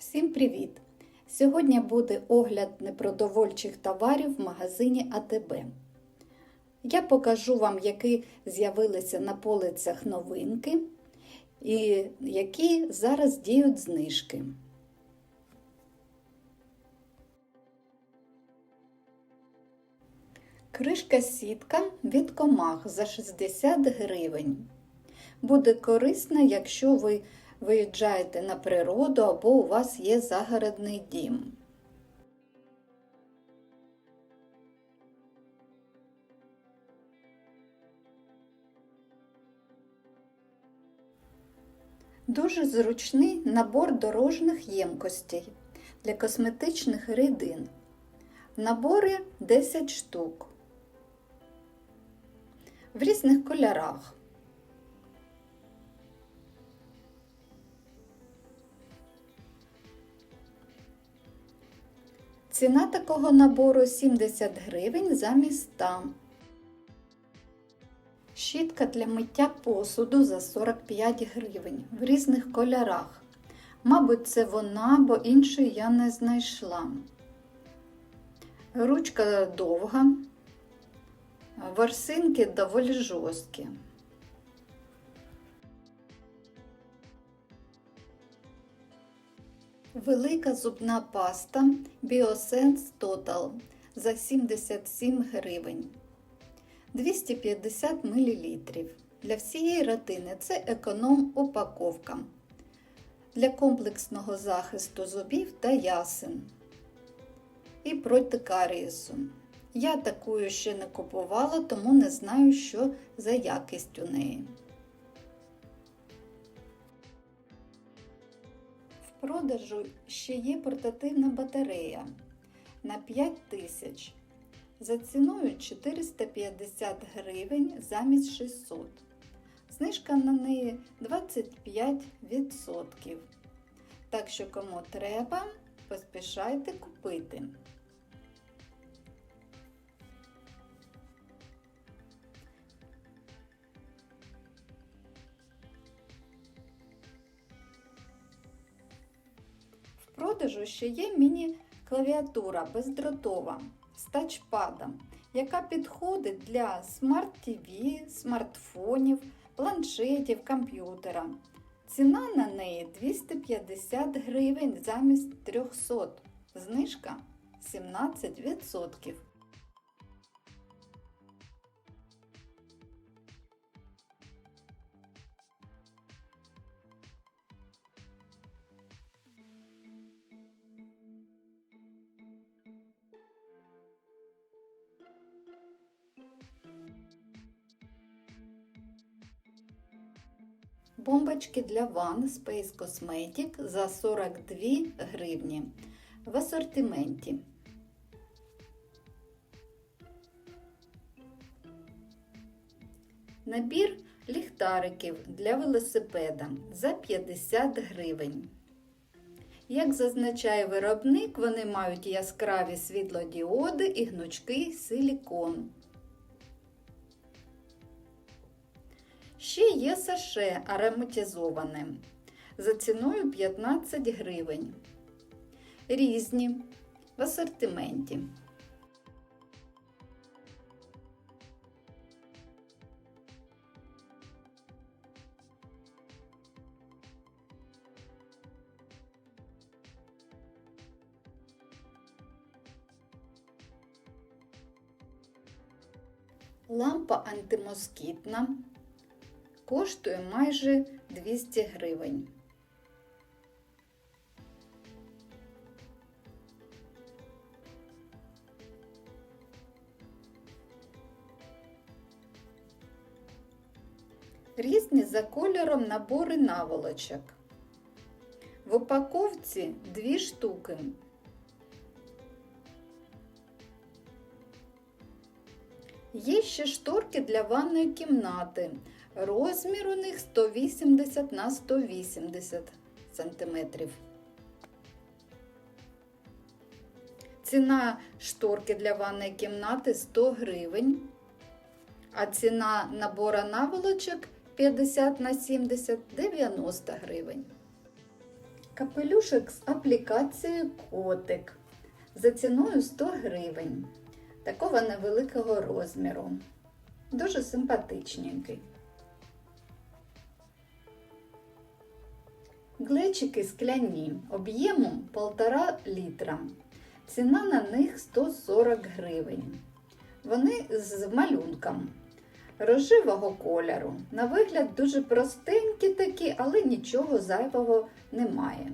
Всім привіт! Сьогодні буде огляд непродовольчих товарів в магазині АТБ. Я покажу вам, які з'явилися на полицях новинки і які зараз діють знижки. Кришка сітка від комах за 60 гривень. Буде корисна, якщо ви виїжджаєте на природу або у вас є загородний дім. Дуже зручний набор дорожніх ємкостей для косметичних рідин. Набори 10 штук в різних кольорах. Ціна такого набору 70 гривень замість 100. Щітка для миття посуду за 45 гривень в різних кольорах. Мабуть, це вона, бо іншої я не знайшла. Ручка довга, ворсинки доволі жорсткі. Велика зубна паста Biosense Total за 77 гривень. 250 мл. Для всієї родини це економ упаковка для комплексного захисту зубів та ясен і проти карієсу. Я такою ще не купувала, тому не знаю, що за якість у неї. Продажу ще є портативна батарея на 5000 за ціною 450 гривень замість 600. Знижка на неї 25%. Так що, кому треба, поспішайте купити. Продажу ще є міні-клавіатура бездротова з тачпадом, яка підходить для смарт-ТВ, смартфонів, планшетів, комп'ютера. Ціна на неї 250 гривень замість 300. Знижка 17%. Бомбочки для ванн Space Cosmetic за 42 гривні в асортименті. Набір ліхтариків для велосипеда за 50 гривень. Як зазначає виробник, вони мають яскраві світлодіоди і гнучкий силікон. Ще є саше ароматизоване за ціною 15 гривень. Різні в асортименті. Лампа антимоскітна коштує майже 200 гривень. Різні за кольором набори наволочок. В упаковці дві штуки. Є ще шторки для ванної кімнати. Розмір у них 180 на 180 сантиметрів. Ціна шторки для ванної кімнати 100 гривень, а ціна набора наволочок 50 на 70 90 гривень. Капелюшок з аплікацією котик за ціною 100 гривень. Такого невеликого розміру. Дуже симпатичненький. Глечики скляні об'ємом 1,5 літра. Ціна на них 140 гривень. Вони з малюнком рожевого кольору. На вигляд дуже простенькі такі, але нічого зайвого немає.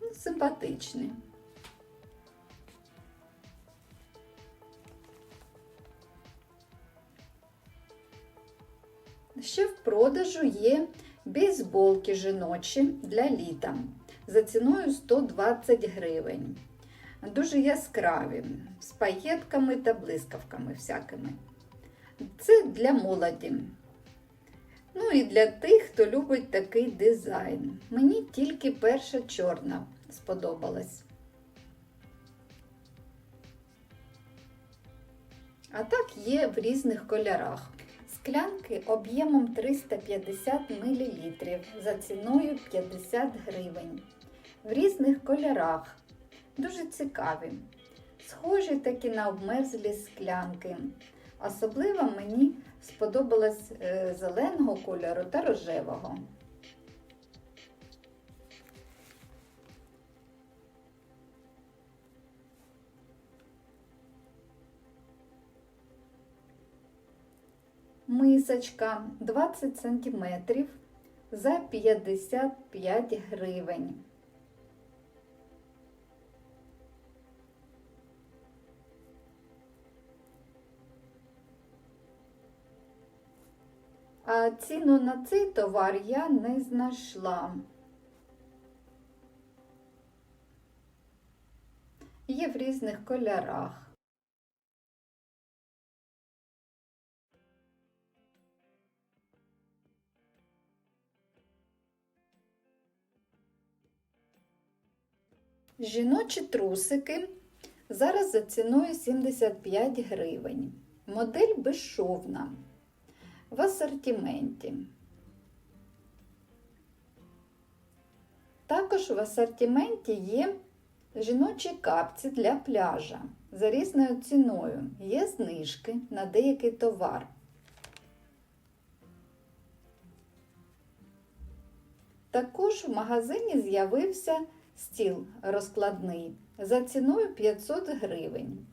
Ну, Симпатичні. Ще в продажу є бейсболки жіночі для літа за ціною 120 гривень. Дуже яскраві, з паєтками та блискавками всякими. Це для молоді. Ну і для тих, хто любить такий дизайн. Мені тільки перша чорна сподобалась. А так є в різних кольорах. Склянки об'ємом 350 мл за ціною 50 гривень. В різних кольорах. Дуже цікаві. Схожі такі на обмерзлі склянки. Особливо мені сподобалось е, зеленого кольору та рожевого. Мисочка 20 см за 55 гривень. А ціну на цей товар я не знайшла. Є в різних кольорах. Жіночі трусики зараз за ціною 75 гривень. Модель безшовна в асортименті. Також в асортименті є жіночі капці для пляжа за різною ціною. Є знижки на деякий товар. Також в магазині з'явився стіл розкладний за ціною 500 гривень.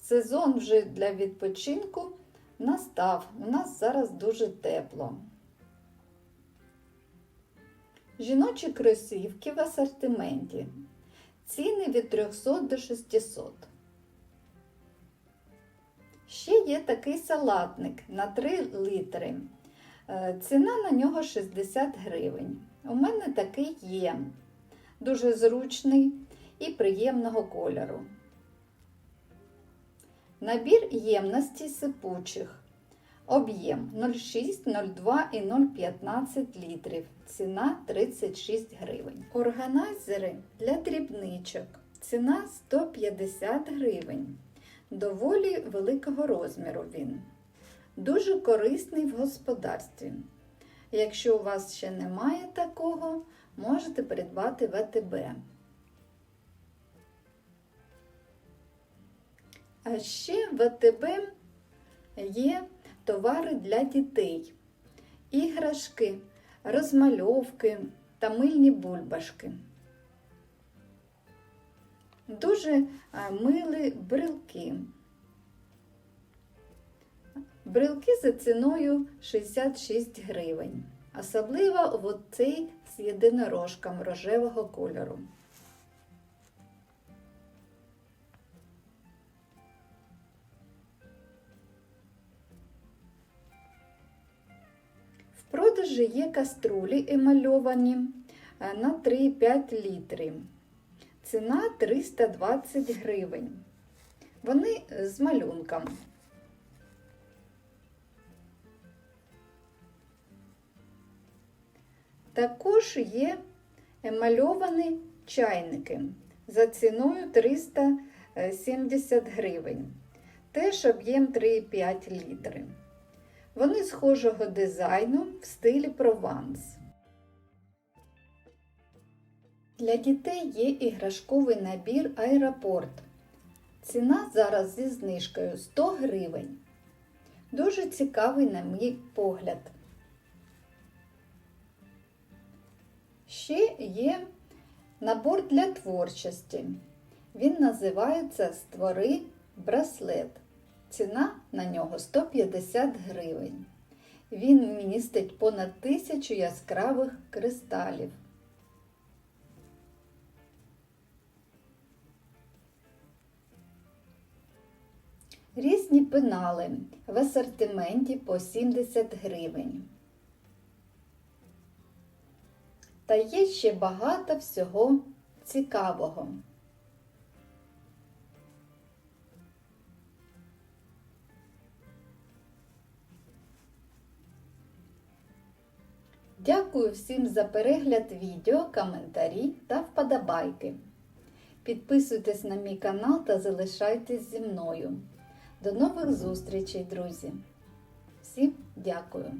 Сезон вже для відпочинку настав. У нас зараз дуже тепло. Жіночі кросівки в асортименті. Ціни від 300 до 600. Ще є такий салатник на 3 літри. Е, Ціна на нього 60 гривень. У мене такий є. Дуже зручний і приємного кольору. Набір ємності сипучих. Об'єм 0,6, 0,2 і 0,15 літрів. Ціна 36 гривень. Органайзери для дрібничок. Ціна 150 гривень. Доволі великого розміру він. Дуже корисний в господарстві. Якщо у вас ще немає такого, можете придбати в АТБ. А ще в АТБ є товари для дітей, іграшки, розмальовки та мильні бульбашки. Дуже мили брелки. Брелки за ціною 66 гривень, особливо в цей з єдинорожком рожевого кольору. В продажі є каструлі емальовані на 3,5 літри. Ціна 320 гривень. Вони з малюнком. Також є емальовані чайники за ціною 370 гривень. Теж об'єм 3,5 літри. Вони схожого дизайну в стилі Прованс. Для дітей є іграшковий набір Аеропорт. Ціна зараз зі знижкою 100 гривень. Дуже цікавий, на мій погляд. Ще є набор для творчості. Він називається Створи браслет. Ціна на нього 150 гривень. Він містить понад тисячу яскравих кристалів. Різні пенали в асортименті по 70 гривень. Та є ще багато всього цікавого. Дякую всім за перегляд відео, коментарі та вподобайки. Підписуйтесь на мій канал та залишайтесь зі мною. До нових зустрічей, друзі! Всім дякую!